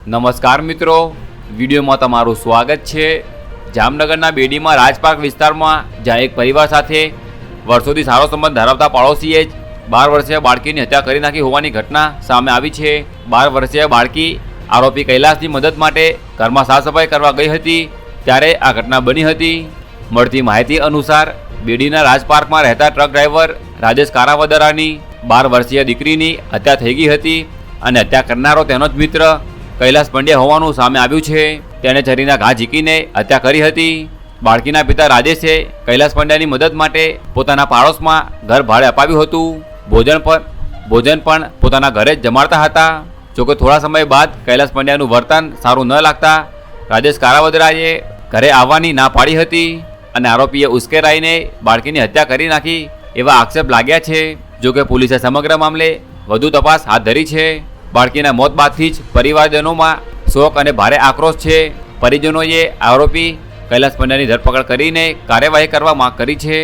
નમસ્કાર મિત્રો. વિડીયોમાં તમારું સ્વાગત છે. જામનગરના બેડીમાં રાજપાર્ક વિસ્તારમાં જ્યાં એક પરિવાર સાથે વર્ષોથી સારો સંબંધ ધરાવતા પાડોશીએ જ બાર વર્ષીય બાળકીની હત્યા કરી નાખી હોવાની ઘટના સામે આવી છે. બાર વર્ષીય બાળકી આરોપી કૈલાસની મદદ માટે ઘરમાં સાફ સફાઈ કરવા ગઈ હતી. ત્યારે આ ઘટના બની હતી. મળતી માહિતી અનુસાર બેડીના રાજપાર્કમાં રહેતા ટ્રક ડ્રાઈવર રાજેશ કારાવદરાની બાર વર્ષીય દીકરીની હત્યા થઈ ગઈ હતી અને હત્યા કરનારો તેનો જ મિત્ર કૈલાસ પંડ્યા હોવાનું સામે આવ્યું છે. તેણે છરીના ઘા ઝીકીને હત્યા કરી હતી. બાળકીના પિતા રાજેશે કૈલાસ પંડ્યાની મદદ માટે પોતાના પાડોશમાં ઘર ભાડે અપાવ્યું હતું. ભોજન પણ ભોજન પણ પોતાના ઘરે જ જમાડતા હતા. જોકે થોડા સમય બાદ કૈલાસ પંડ્યાનું વર્તન સારું ન લાગતા રાજેશ કારાવદરાએ ઘરે આવવાની ના પાડી હતી અને આરોપીએ ઉશ્કેરાઈને બાળકીની હત્યા કરી નાખી એવા આક્ષેપ લાગ્યા છે. જોકે પોલીસે સમગ્ર મામલે વધુ તપાસ હાથ ધરી છે. બાળકીના મોત બાદથી જ પરિવારજનોમાં શોક અને ભારે આક્રોશ છે. પરિજનોએ આરોપી કૈલાસ પંડ્યાની ધરપકડ કરીને કાર્યવાહી કરવા માંગ કરી છે.